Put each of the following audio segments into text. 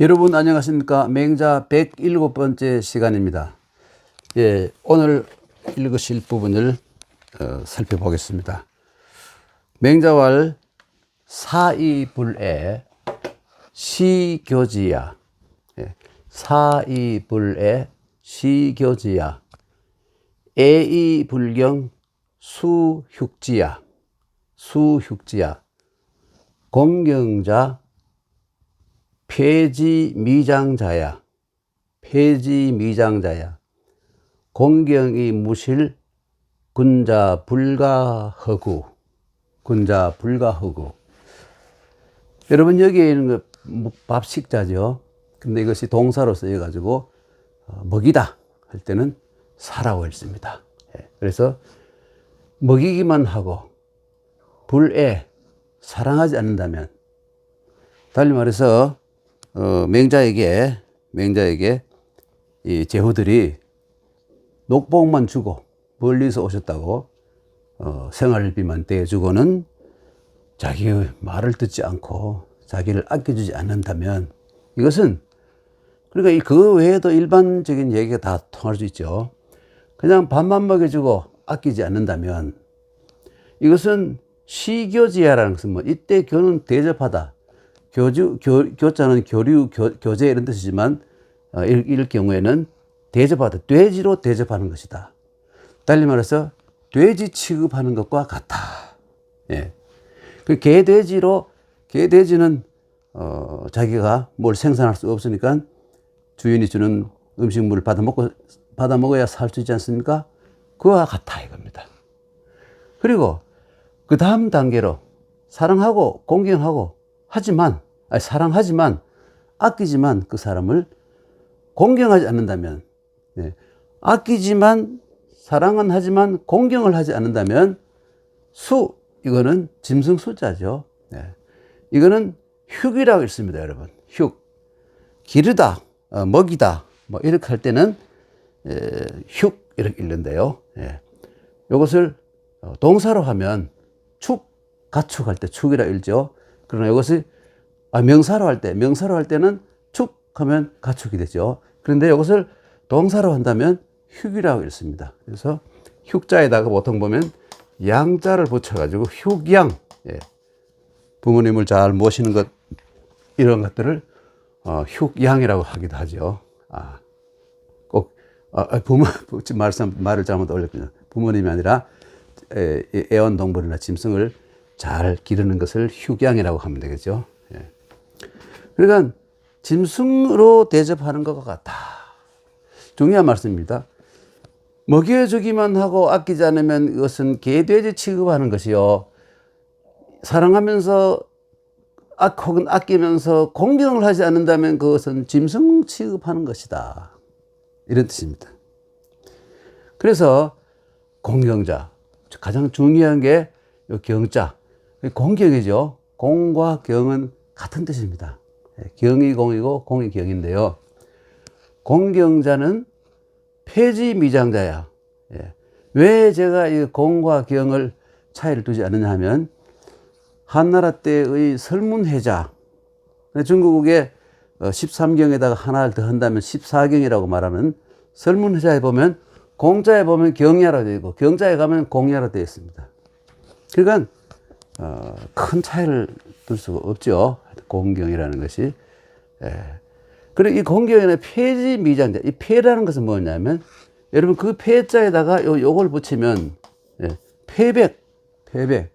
여러분 안녕하십니까? 맹자 107번째 시간입니다. 예, 오늘 읽으실 부분을 어, 살펴보겠습니다. 맹자왈 사이불에 시교지야. 예, 사이불에 시교지야. 애이불경 수육지야. 수육지야. 공경자 폐지 미장자야. 폐지 미장자야. 공경이 무실 군자 불가허구. 군자 불가허구. 여러분 여기에 있는 거뭐 밥식자죠. 근데 이것이 동사로 쓰여가지고 어, 먹이다 할 때는 사라고 했습니다. 예, 그래서 먹이기만 하고 불에 사랑하지 않는다면 달리 말해서 어, 맹자에게 맹자에게 이 제후들이 녹봉만 주고 멀리서 오셨다고 어, 생활비만 떼주고는 자기의 말을 듣지 않고 자기를 아껴주지 않는다면 이것은 그러니까 이그 외에도 일반적인 얘기가 다 통할 수 있죠. 그냥 밥만 먹여주고 아끼지 않는다면 이것은 시교지야라는 것은 뭐 이때 교는 대접하다 교주, 교, 교자는 교류, 교, 교제 이런 뜻이지만 어, 이럴 경우에는 대접하다. 돼지로 대접하는 것이다. 달리 말해서 돼지 취급하는 것과 같다. 예. 그 개돼지로, 개돼지는, 어, 자기가 뭘 생산할 수 없으니까 주인이 주는 음식물을 받아 먹고, 받아 먹어야 살 수 있지 않습니까? 그와 같다 이겁니다. 그리고 그 다음 단계로 사랑하고 공경하고 하지만 아니, 사랑하지만 아끼지만 그 사람을 공경하지 않는다면 네. 아끼지만 사랑은 하지만 공경을 하지 않는다면 수 이거는 짐승 숫자죠. 네. 이거는 흉이라고 있습니다, 여러분. 흉 기르다, 어, 먹이다 뭐 이렇게 할 때는 에, 흉 이렇게 읽는데요. 예. 이것을 어, 동사로 하면 축 가축할 때 축이라 읽죠. 그러나 이것을 아, 명사로 할 때, 명사로 할 때는 축 하면 가축이 되죠. 그런데 이것을 동사로 한다면 흉이라고 읽습니다. 그래서 흉자에다가 보통 보면 양자를 붙여가지고 흉양, 예. 부모님을 잘 모시는 것, 이런 것들을 어, 흉양이라고 하기도 하죠. 아, 꼭, 아, 부모, 말, 말을 잘못 올렸군요. 부모님이 아니라 애, 애완동물이나 짐승을 잘 기르는 것을 휴양이라고 하면 되겠죠. 예. 그러니까 짐승으로 대접하는 것과 같다. 중요한 말씀입니다. 먹여주기만 하고 아끼지 않으면 이것은 개돼지 취급하는 것이요. 사랑하면서 아, 혹은 아끼면서 공경을 하지 않는다면 그것은 짐승 취급하는 것이다. 이런 뜻입니다. 그래서 공경자, 가장 중요한 게 경자, 공경이죠. 공과 경은 같은 뜻입니다. 예, 경이 공이고 공이 경인데요. 공경자는 폐지 미장자야. 예. 왜 제가 이 공과 경을 차이를 두지 않느냐 하면 한나라 때의 설문회자 중국의 13경에다가 어, 하나를 더 한다면 14경이라고 말하는 설문회자에 보면 공자에 보면 경야로 되어 있고 경자에 가면 공야로 되어 있습니다. 그러니까 어, 큰 차이를 둘 수가 없죠. 공경이라는 것이. 예. 그리고 이 공경에는 폐지 미장자, 이 폐라는 것은 뭐냐면, 여러분 그 폐자에다가 요, 요걸 붙이면, 예. 폐백, 폐백.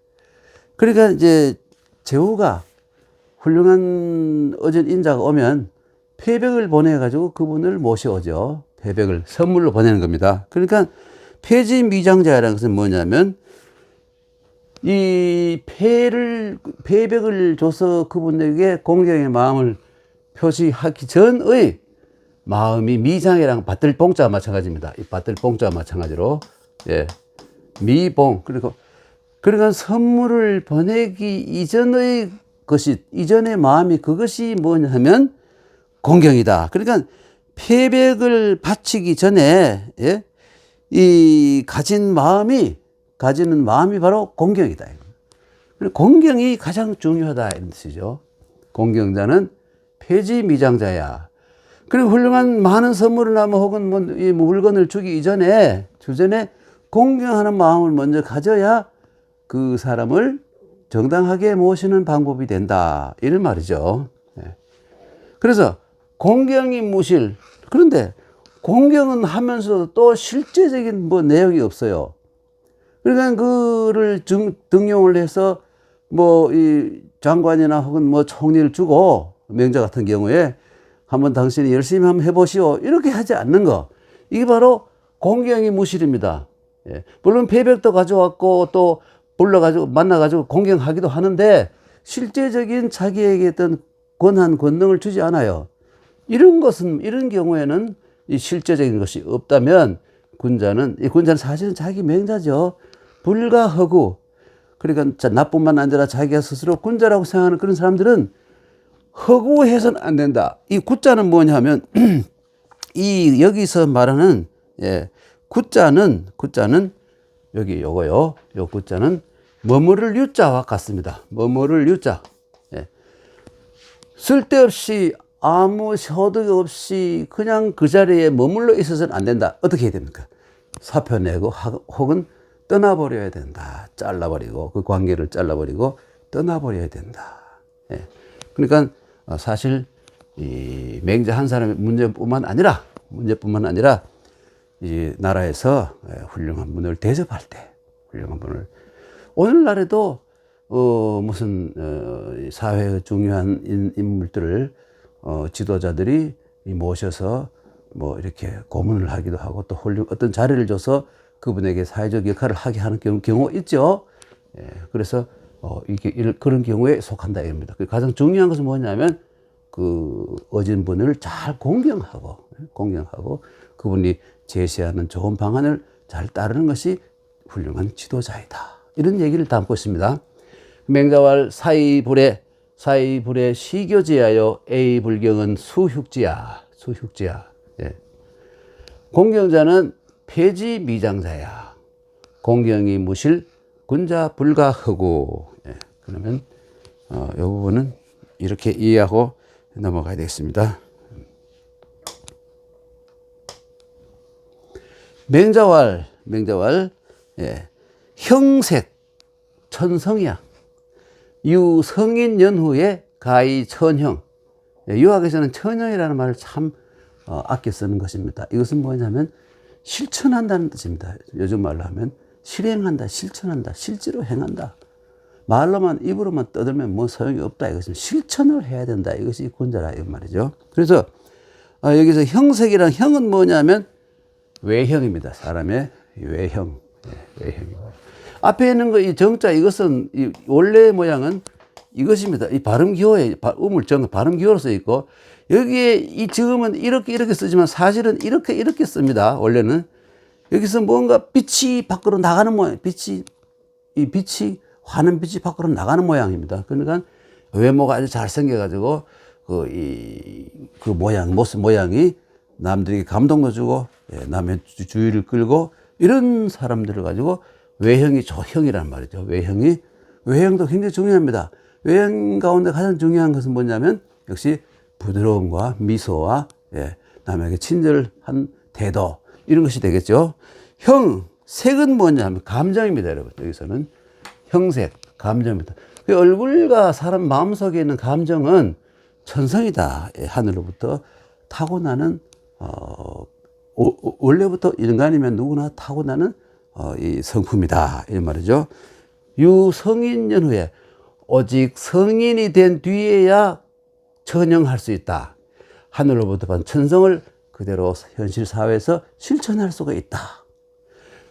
그러니까 이제 제후가 훌륭한 어전 인자가 오면 폐백을 보내가지고 그분을 모셔오죠. 폐백을 선물로 보내는 겁니다. 그러니까 폐지 미장자라는 것은 뭐냐면 이 폐를 폐백을 줘서 그분에게 공경의 마음을 표시하기 전의 마음이 미장이랑 밭들 봉자와 마찬가지입니다. 이 밭들 봉자와 마찬가지로 예 미봉 그리고 그러니까 선물을 보내기 이전의 것이 이전의 마음이 그것이 뭐냐면 공경이다. 그러니까 폐백을 바치기 전에 예? 이 가진 마음이 가지는 마음이 바로 공경이다. 공경이 가장 중요하다 이런 뜻이죠. 공경자는 폐지 미장자야. 그리고 훌륭한 많은 선물을 나면 혹은 뭐 이 물건을 주기 이전에 주전에 공경하는 마음을 먼저 가져야 그 사람을 정당하게 모시는 방법이 된다. 이런 말이죠. 예. 그래서 공경이 무실. 그런데 공경은 하면서 또 실제적인 뭐 내용이 없어요. 그러니까 그를 등, 등용을 해서 뭐 이 장관이나 혹은 뭐 총리를 주고 명자 같은 경우에 한번 당신이 열심히 한번 해보시오. 이렇게 하지 않는 거. 이게 바로 공경이 무실입니다. 예. 물론 패백도 가져왔고 또 불러가지고 만나가지고 공경하기도 하는데 실제적인 자기에게 어떤 권한, 권능을 주지 않아요. 이런 것은, 이런 경우에는 이 실제적인 것이 없다면 군자는, 이 군자는 사실은 자기 맹자죠. 불가허구. 그러니까 자, 나뿐만 아니라 자기가 스스로 군자라고 생각하는 그런 사람들은 허구해서는 안 된다. 이 구자는 뭐냐면 이 여기서 말하는 예, 구자는 구자는 여기 요거요. 요 구자는 머무를 유자와 같습니다. 머무를 유자. 예. 쓸데없이 아무 소득 없이 그냥 그 자리에 머물러 있어서는 안 된다. 어떻게 해야 됩니까? 사표 내고 하- 혹은 떠나버려야 된다. 잘라버리고 그 관계를 잘라버리고 떠나버려야 된다. 예. 그러니까 어, 사실 이 맹자 한 사람의 문제뿐만 아니라 문제뿐만 아니라 이 나라에서 예, 훌륭한 분을 대접할 때 훌륭한 분을 오늘날에도 어 무슨 어 사회의 중요한 인, 인물들을 어 지도자들이 이 모셔서 뭐 이렇게 고문을 하기도 하고 또 훌륭 어떤 자리를 줘서 그분에게 사회적 역할을 하게 하는 경우, 있죠. 예, 그래서 어 이게 이런- 그런 경우에 속한다 이겁니다. 그 가장 중요한 것은 뭐냐면 그 어진 분을 잘 공경하고 공경하고 그분이 제시하는 좋은 방안을 잘 따르는 것이 훌륭한 지도자이다. 이런 얘기를 담고 있습니다. 맹자왈 사이불에 사이불에 시교지하여 A 불경은 수육지야 수육지야. 예. 공경자는 폐지 미장자야. 공경이 무실 군자 불가허고. 예. 그러면 어, 이 부분은 이렇게 이해하고 넘어가야 되겠습니다. 맹자왈, 맹자왈, 예. 형색, 천성이야. 유성인 연후에 가히 천형. 예, 유학에서는 천형이라는 말을 참 어, 아껴 쓰는 것입니다. 이것은 뭐냐면 실천한다는 뜻입니다. 요즘 말로 하면 실행한다, 실천한다, 실제로 행한다. 말로만 입으로만 떠들면 뭐 소용이 없다. 이것은 실천을 해야 된다. 이것이 군자라 이 말이죠. 그래서 어, 여기서 형색이란 형은 뭐냐면 외형입니다. 사람의 외형, 예, 외형입니다. 앞에 있는 거 이 정자 이것은 이 원래 모양은 이것입니다. 이 발음 기호에 바- 음을 정 발음 기호로 써 있고 여기에 이 지금은 이렇게 이렇게 쓰지만 사실은 이렇게 이렇게 씁니다. 원래는 여기서 뭔가 빛이 밖으로 나가는 모양, 빛이 이 빛이 환한 빛이 밖으로 나가는 모양입니다. 그러니까 외모가 아주 잘생겨가지고 그 이 그 모양 모습 모양이 남들에게 감동도 주고 예, 남의 주- 주의를 끌고 이런 사람들을 가지고 외형이 조형이란 말이죠. 외형이 외형도 굉장히 중요합니다. 외형 가운데 가장 중요한 것은 뭐냐면 역시 부드러움과 미소와 예, 남에게 친절한 태도 이런 것이 되겠죠. 형 색은 뭐냐면 감정입니다, 여러분. 여기서는 형색 감정입니다. 그 얼굴과 사람 마음속에 있는 감정은 천성이다. 예, 하늘로부터 타고나는 어, 오- 오- 원래부터 인간이면 누구나 타고나는 어, 이 성품이다. 이 말이죠. 유성인 연후에 오직 성인이 된 뒤에야 천영할 수 있다. 하늘로부터 받은 천성을 그대로 현실 사회에서 실천할 수가 있다.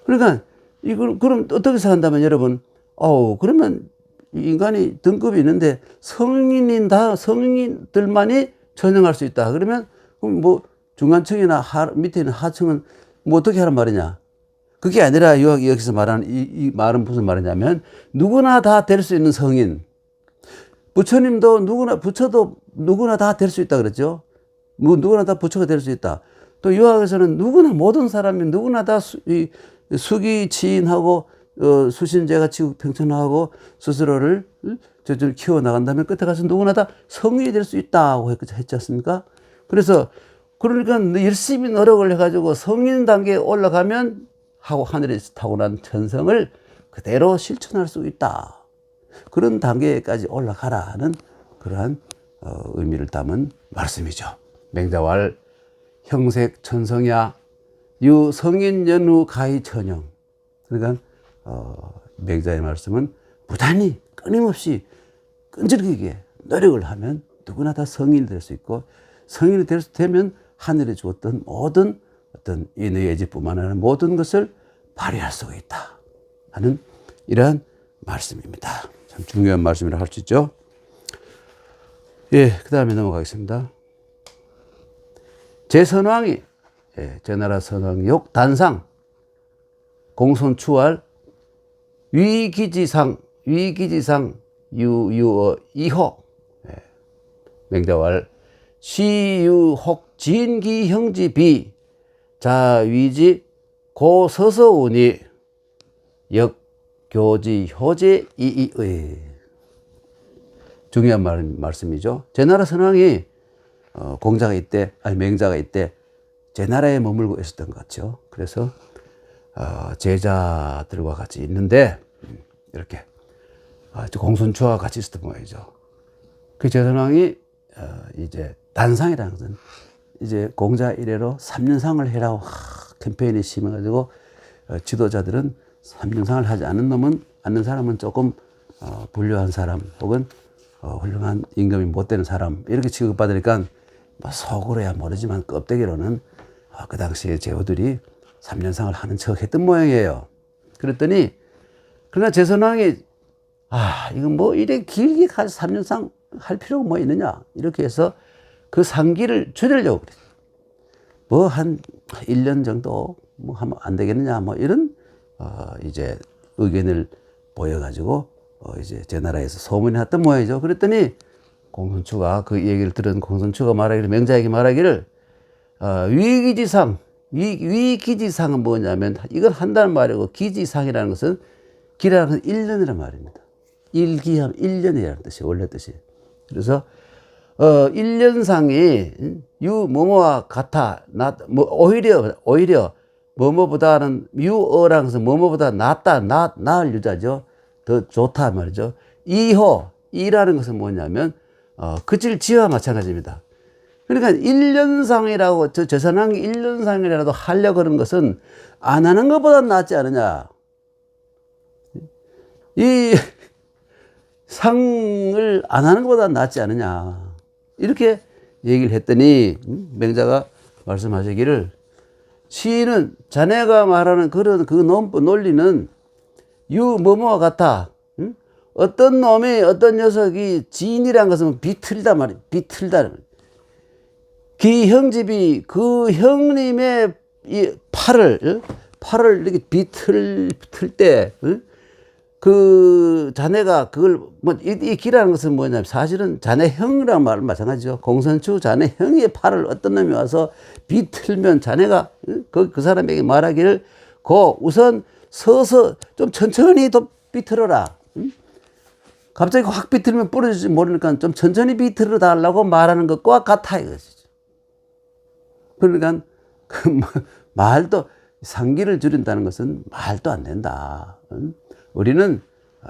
그러니까 이걸 그럼 어떻게 산다면 여러분, 어우 그러면 인간이 등급이 있는데 성인인 다 성인들만이 전형할 수 있다. 그러면 그럼 뭐 중간층이나 하, 밑에 있는 하층은 뭐 어떻게 하란 말이냐? 그게 아니라 여기 여기서 말하는 이, 이 말은 무슨 말이냐면 누구나 다 될 수 있는 성인. 부처님도 누구나 부처도 누구나 다 될 수 있다 그랬죠. 뭐 누구나 다 부처가 될 수 있다. 또 유학에서는 누구나 모든 사람이 누구나 다 수, 이, 수기 치인하고 어, 수신제가 치고 평천하고 스스로를 저를 키워 나간다면 끝에 가서 누구나 다 성인이 될 수 있다고 했- 했지 않습니까? 그래서 그러니까 열심히 노력을 해가지고 성인 단계에 올라가면 하고 하늘에 타고난 천성을 그대로 실천할 수 있다. 그런 단계까지 올라가라는 그러한 어, 의미를 담은 말씀이죠. 맹자왈 형색 천성야 유 성인 연후 가히 천영. 그러니까 어, 맹자의 말씀은 부단히 끊임없이 끈질기게 노력을 하면 누구나 다 성인이 될 수 있고 성인이 될 수 되면 하늘에 주었던 모든 어떤 인의 예지뿐만 아니라 모든 것을 발휘할 수가 있다 하는 이러한 말씀입니다. 참 중요한 말씀이라 할 수 있죠. 예, 그 다음에 넘어가겠습니다. 제 선왕이 예, 제 나라 선왕 욕 단상 공손추월 위기지상 위기지상 유유어 이호 예, 맹자왈 시유혹 진기 형지비 자위지 고서서우니 역 교지 효제 이이의 중요한 말, 말씀이죠. 제 나라 선왕이 어, 공자가 있대, 아니 맹자가 있대, 제 나라에 머물고 있었던 것 같죠. 그래서 어, 제자들과 같이 있는데 음, 이렇게 아, 공손추와 같이 있었던 모양이죠. 그 제선왕이 어, 이제 단상이라는 것은 이제 공자 이래로 3년상을 해라고 하, 캠페인이 심해가지고 어, 지도자들은 3년상을 하지 않는 놈은 않는 사람은 조금 어, 불려한 사람 혹은 어, 훌륭한 임금이 못 되는 사람 이렇게 취급받으니까 뭐 속으로야 모르지만 껍데기로는 어, 그 당시에 제후들이 3년상을 하는 척 했던 모양이에요. 그랬더니 그러나 제선왕이 아, 이건 뭐 이래 길게 가서 3년상 할 필요가 뭐 있느냐. 이렇게 해서 그 상기를 줄이려고 그래. 뭐한 1년 정도 뭐 하면 안 되겠느냐. 뭐 이런 어 이제 의견을 보여가지고 어 이제 제 나라에서 소문이 났던 모양이죠. 그랬더니 공손추가 그 얘기를 들은 공손추가 말하기를 맹자에게 말하기를 어 위기지상 위, 위기지상은 뭐냐면 이걸 한다는 말이고 기지상이라는 것은 기라는 것은 1년이란 말입니다. 일기하면 1년이라는 뜻이 원래 뜻이. 그래서 어 1년상이 유 뭐뭐와 같아 나 뭐 오히려 오히려 뭐뭐보다는 것은 뭐뭐보다 낫다 나 나을 유자죠. 더 좋다 말이죠. 이호 이라는 것은 뭐냐면 어 그칠 지와 마찬가지입니다. 그러니까 1년상이라고 저 저선왕이 1년상이라도 하려고 그러는 것은 안 하는 것보다 낫지 않느냐. 이 상을 안 하는 것보다 낫지 않느냐. 이렇게 얘기를 했더니 음, 맹자가 말씀하시기를 시인은 자네가 말하는 그런 그 논- 논리는 유 뭐뭐와 같아. 응? 어떤 놈이 어떤 녀석이 지인이란 것은 비틀다 말이야. 비틀다. 기형집이 그 형님의 이 팔을 응? 팔을 이렇게 비틀 틀때 응? 그 자네가 그걸 뭐이 이 기라는 것은 뭐냐면 사실은 자네 형이란 말은 마찬가지죠. 공선추 자네 형의 팔을 어떤 놈이 와서 비틀면 자네가 응? 그, 그 사람에게 말하기를 고 우선 서서 좀 천천히 더 비틀어라. 응? 갑자기 확 비틀면 부러질지 모르니까 좀 천천히 비틀어 달라고 말하는 것과 같아 이것이죠. 그러니까 그 뭐, 말도 상기를 줄인다는 것은 말도 안 된다. 응? 우리는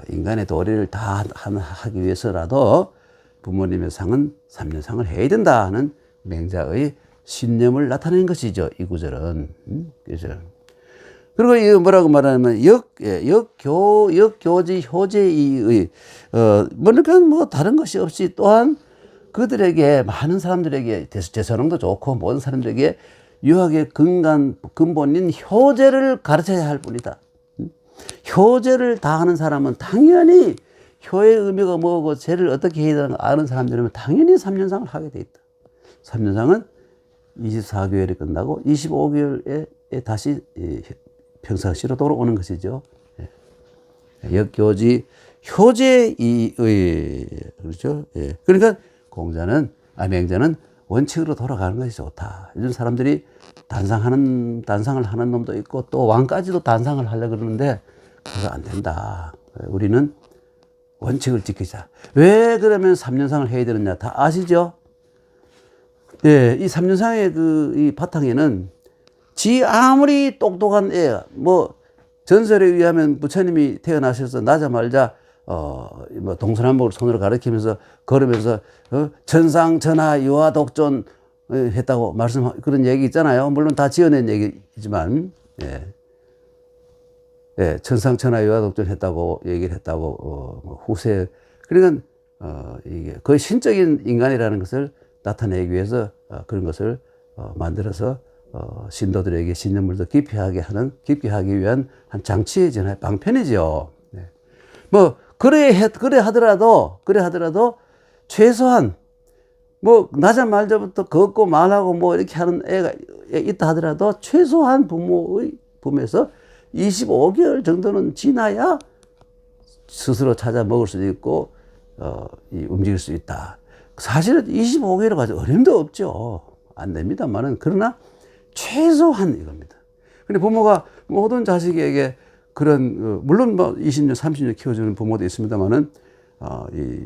인간의 도리를 다 하기 위해서라도 부모님의 상은 3년 상을 해야 된다 하는 맹자의 신념을 나타낸 것이죠. 이 구절은. 음? 그죠. 그리고 이 뭐라고 말하냐면 역, 예, 역교, 역교지 효제의, 어, 뭐니까 뭐 다른 것이 없이 또한 그들에게 많은 사람들에게 제선홍도 좋고 모든 사람들에게 유학의 근간, 근본인 효제를 가르쳐야 할 뿐이다. 효제를 다하는 사람은 당연히 효의 의미가 뭐고 죄를 어떻게 해야 되는 아는 사람들이면 당연히 3년상을 하게 돼 있다. 3년상은 24개월이 끝나고 25개월에 다시 평상시로 돌아오는 것이죠. 예. 역교지 효제의 그렇죠. 예. 그러니까 공자는 아 맹자는 원칙으로 돌아가는 것이 좋다. 요즘 사람들이 단상하는 단상을 하는 놈도 있고 또 왕까지도 단상을 하려 그러는데 그거 안 된다. 우리는 원칙을 지키자. 왜 그러면 3년상을 해야 되느냐 다 아시죠? 예, 이 3년상의 그 이 바탕에는 지 아무리 똑똑한 애, 뭐 전설에 의하면 부처님이 태어나셔서 나자말자 어, 뭐 동서남북을 손으로 가리키면서 걸으면서 어, 전상 전하 유아 독존 어, 했다고 말씀 그런 얘기 있잖아요. 물론 다 지어낸 얘기지만 예. 예, 천상 천하 유아 독존 했다고 얘기를 했다고 어, 뭐 후세 그러니까 어, 이게 거의 신적인 인간이라는 것을 나타내기 위해서 어, 그런 것을 어, 만들어서 어, 신도들에게 신념물도 깊이 하게 하는 깊이 하기 위한 한 장치의 전화의 방편이죠. 네. 뭐 그래 해, 그래 하더라도 그래 하더라도 최소한 뭐 나자말자부터 걷고 말하고 뭐 이렇게 하는 애가 있다 하더라도 최소한 부모의 품에서 25개월 정도는 지나야 스스로 찾아 먹을 수도 있고 어, 이 움직일 수 있다. 사실은 25개월 가지고 어림도 없죠. 안 됩니다만은 그러나 최소한 이겁니다. 근데 부모가 모든 자식에게 그런 어, 물론 뭐 20년, 30년 키워주는 부모도 있습니다만은 어, 이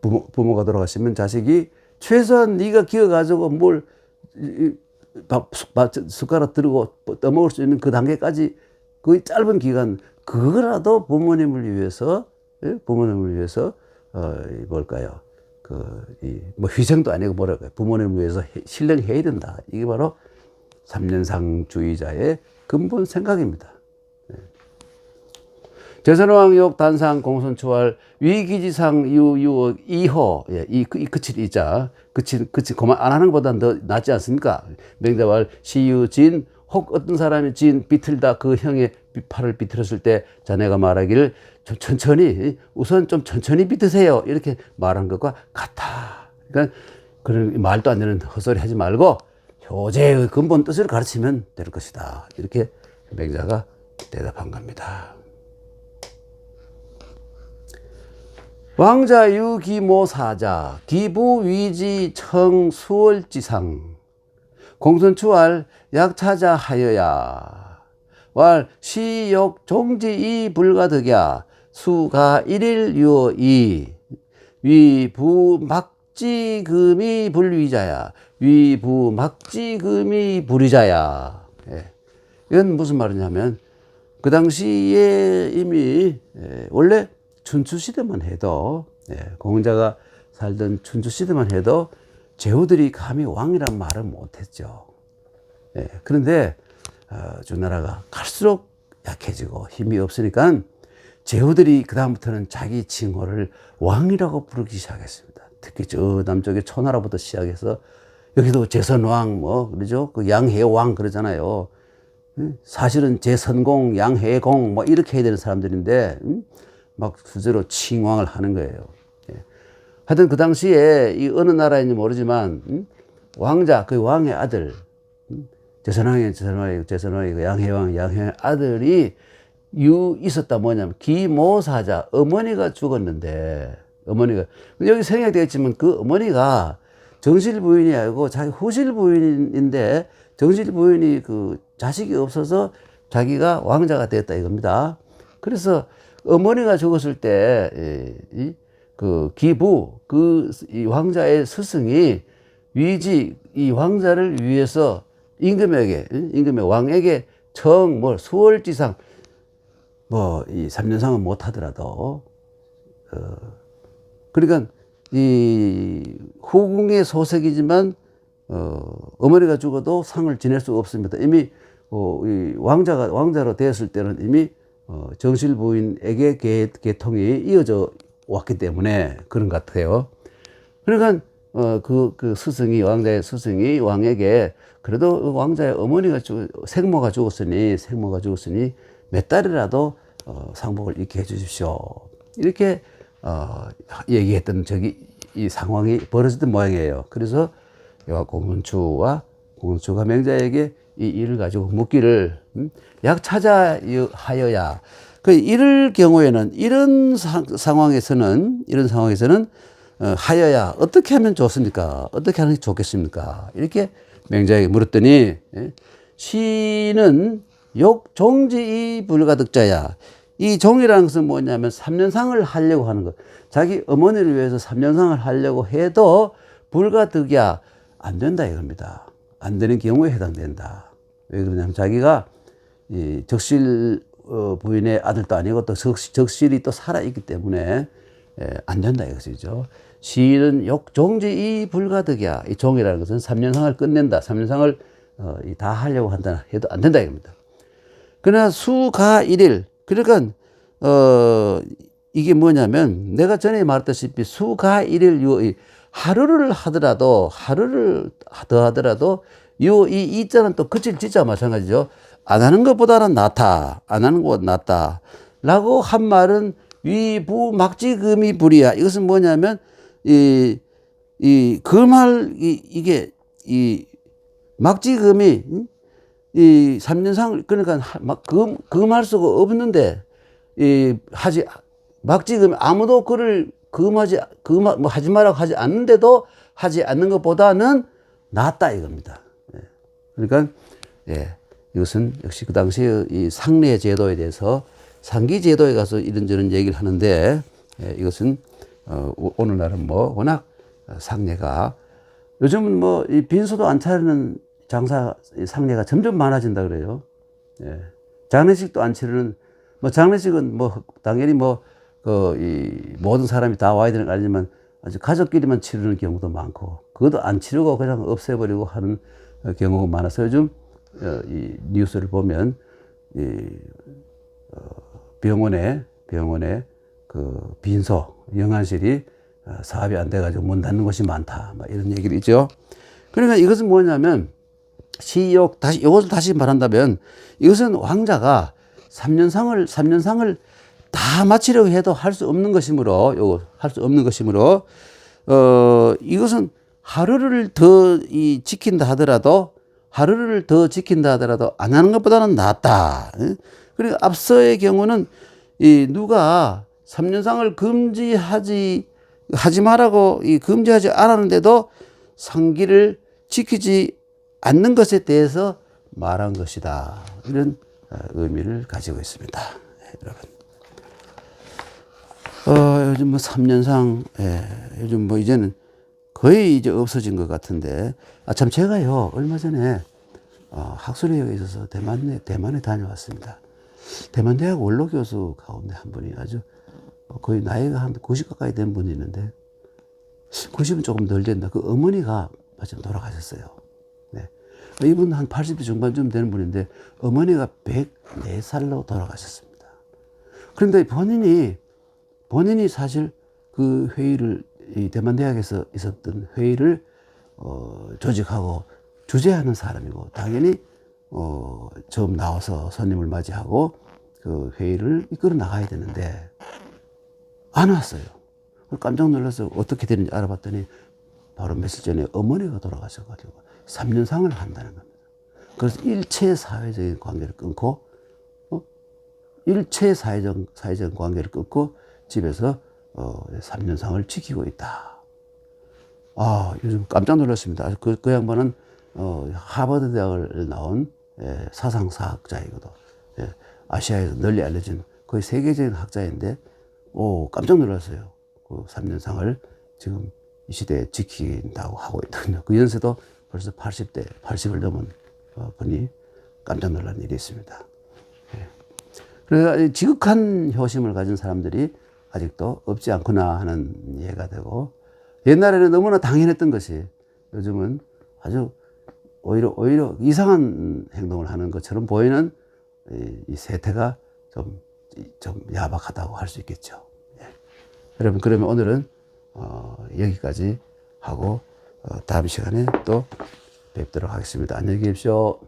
부모, 부모가 돌아가시면 자식이 최소한 네가 기어가지고 뭘 이, 밥, 밥 숟가락 들고 떠먹을 수 있는 그 단계까지 그 짧은 기간 그거라도 부모님을 위해서 예? 부모님을 위해서 어, 이 뭘까요? 그이뭐 희생도 아니고 뭐랄까요? 부모님을 위해서 해- 신령해야 된다. 이게 바로 삼년상주의자의 근본 생각입니다. 제선왕욕 단상 공손초월 위기지상 유유억 이호 예, 이, 그- 이 그칠 이자 그칠 그칠 그만 안 하는 것보다 더 낫지 않습니까? 명자왈 시유진 혹 어떤 사람이 진 비틀다 그 형의 비- 팔을 비틀었을 때 자네가 말하기를 좀 천천히 우선 좀 천천히 비트세요 이렇게 말한 것과 같아. 그러니까 그런 말도 안 되는 헛소리 하지 말고 효제의 근본 뜻을 가르치면 될 것이다. 이렇게 명자가 대답한 겁니다. 왕자 유기모 사자 기부 위지 청 수월지상 공선추알 약차자 하여야. 왈 시욕 종지 이 불가득야. 수가 일일 유어 이. 위부 막지금이 불위자야. 위부 막지금이 불위자야. 예. 이건 무슨 말이냐면 그 당시에 이미 예, 원래 춘추 시대만 해도 예, 공자가 살던 춘추 시대만 해도 제후들이 감히 왕이란 말을 못했죠. 예, 그런데 어, 주나라가 갈수록 약해지고 힘이 없으니까 제후들이 그 다음부터는 자기 칭호를 왕이라고 부르기 시작했습니다. 특히 저 남쪽의 초나라부터 시작해서 여기도 제선왕 뭐 그러죠. 그 양해왕 그러잖아요. 응? 사실은 제선공, 양해공 뭐 이렇게 해야 되는 사람들인데 응? 막 수제로 칭왕을 하는 거예요. 예. 하여튼 그 당시에 이 어느 나라인지 모르지만 응? 왕자 그 왕의 아들 응? 제선왕의 제선왕의 제선왕의 그 양해왕 양해 아들이 유 있었다 뭐냐면 기모사자 어머니가 죽었는데 어머니가 여기 생략되어 있지만 그 어머니가 정실 부인이 아니고 자기 후실 부인인데 정실 부인이 그 자식이 없어서 자기가 왕자가 됐다 이겁니다. 그래서 어머니가 죽었을 때 그 기부 그이 왕자의 스승이 위지 이 왕자를 위해서 임금에게 임금의 왕에게 청 뭐 수월지상 뭐이 삼년상은 못 하더라도 어 그러니까 이 후궁의 소색이지만 어 어머니가 죽어도 상을 지낼 수 없습니다. 이미 어, 이 왕자가 왕자로 되었을 때는 이미 어, 정실 부인에게 계, 계통이 이어져 왔기 때문에 그런 것 같아요. 그러니까 어, 그, 그 스승이 왕자의 스승이 왕에게 그래도 왕자의 어머니가 죽, 생모가 죽었으니 생모가 죽었으니 몇 달이라도 어, 상복을 잊게 해주십시오. 이렇게 어, 얘기했던 저기 이 상황이 벌어졌던 모양이에요. 그래서 여와 공문추와 공문추가 명자에게 이 일을 가지고 묻기를 음? 약 찾아 하여야 그 이럴 경우에는 이런 상, 상황에서는 이런 상황에서는 어, 하여야 어떻게 하면 좋습니까? 어떻게 하는 게 좋겠습니까? 이렇게 맹자에게 물었더니 예? 시는 욕 종지 이 불가득자야 이 종이라는 것은 뭐냐면 삼년상을 하려고 하는 것. 자기 어머니를 위해서 삼년상을 하려고 해도 불가득이야 안 된다 이겁니다. 안 되는 경우에 해당된다. 왜 그러냐면 자기가 이 적실 어, 부인의 아들도 아니고 또 적실, 적실이 또 살아있기 때문에 예, 안 된다 이것이죠. 시인은 욕, 종지 이 불가득이야. 이 종이라는 것은 삼년상을 끝낸다. 삼년상을 어, 이다 하려고 한다 해도 안 된다 이겁니다. 그러나 수가 일일 그러니까 어 이게 뭐냐면 내가 전에 말했다시피 수가 일일 요이 하루를 하더라도 하루를 더 하더라도 요 이 이 자는 또 그칠 지자 마찬가지죠. 안 하는 것보다는 낫다. 안 하는 것보다 낫다. 라고 한 말은 위부 막지금이 불이야. 이것은 뭐냐면 이이그말이 이게 이 막지금이 응? 이 삼년상 그러니까 하- 막 금, 금할 수가 없는데 이 하지 막 지금 아무도 그를 금하지 금 뭐 하지 말라고 하지 않는데도 하지 않는 것보다는 낫다 이겁니다. 예. 그러니까 예 이것은 역시 그 당시의 이 상례 제도에 대해서 상기 제도에 가서 이런저런 얘기를 하는데 예, 이것은 어, 오- 오늘날은 뭐 워낙 상례가 요즘은 뭐 이 빈소도 안 차리는 장사 이 상례가 점점 많아진다 그래요. 예. 장례식도 안 치르는 뭐 장례식은 뭐 당연히 뭐그이 모든 사람이 다 와야 되는 거 아니지만 아주 가족끼리만 치르는 경우도 많고 그것도 안 치르고 그냥 없애버리고 하는 어, 경우가 많아서 요즘 어, 이 뉴스를 보면 이 어, 병원에 병원에 그 빈소 영안실이 어, 사업이 안 돼가지고 문 닫는 곳이 많다. 막 이런 얘기를 있죠. 그러니까 이것은 뭐냐면 시욕 다시 이것을 다시 말한다면 이것은 왕자가 삼년상을삼년상을 다 마치려고 해도 할 수 없는 것이므로 요거 할 수 없는 것이므로 어 이것은 하루를 더 이 지킨다 하더라도 하루를 더 지킨다 하더라도 안 하는 것보다는 낫다. 예? 그리고 앞서의 경우는 이 누가 삼년상을 금지하지 하지 말라고 이 금지하지 않았는데도 상기를 지키지 않는 것에 대해서 말한 것이다. 이런 어, 의미를 가지고 있습니다. 예, 여러분. 어, 요즘 뭐 3년상, 예, 요즘 뭐 이제는 거의 이제 없어진 것 같은데, 아, 참 제가요, 얼마 전에 어, 학술회의에 있어서 대만에, 대만에 다녀왔습니다. 대만 대학 원로 교수 가운데 한 분이 아주 뭐 거의 나이가 한 90 가까이 된 분이 있는데, 90은 조금 덜 된다. 그 어머니가 마침 돌아가셨어요. 네. 이분 한 80대 중반쯤 되는 분인데 어머니가 104살로 돌아가셨습니다. 그런데 본인이 본인이 사실 그 회의를 이 대만 대학에서 있었던 회의를 어, 조직하고 주재하는 사람이고 당연히 어, 처음 나와서 손님을 맞이하고 그 회의를 이끌어 나가야 되는데 안 왔어요. 깜짝 놀라서 어떻게 되는지 알아봤더니 바로 며칠 전에 어머니가 돌아가셔가지고 3년상을 한다는 겁니다. 그래서 일체 사회적인 관계를 끊고, 어? 일체 사회적, 사회적 관계를 끊고 집에서 어, 3년상을 지키고 있다. 아, 요즘 깜짝 놀랐습니다. 그, 그 양반은 어, 하버드 대학을 나온 예, 사상사학자이거든. 예, 아시아에서 널리 알려진 거의 세계적인 학자인데, 오, 깜짝 놀랐어요. 그 3년상을 지금 이 시대에 지킨다고 하고 있거든요. 그 연세도 벌써 80대, 80을 넘은 어, 분이 깜짝 놀란 일이 있습니다. 예. 그래서 지극한 효심을 가진 사람들이 아직도 없지 않구나 하는 이해가 되고 옛날에는 너무나 당연했던 것이 요즘은 아주 오히려 오히려 이상한 행동을 하는 것처럼 보이는 이, 이 세태가 좀, 좀 야박하다고 할 수 있겠죠. 예. 여러분 그러면 오늘은 어, 여기까지 하고 어, 다음 시간에 또 뵙도록 하겠습니다. 안녕히 계십시오.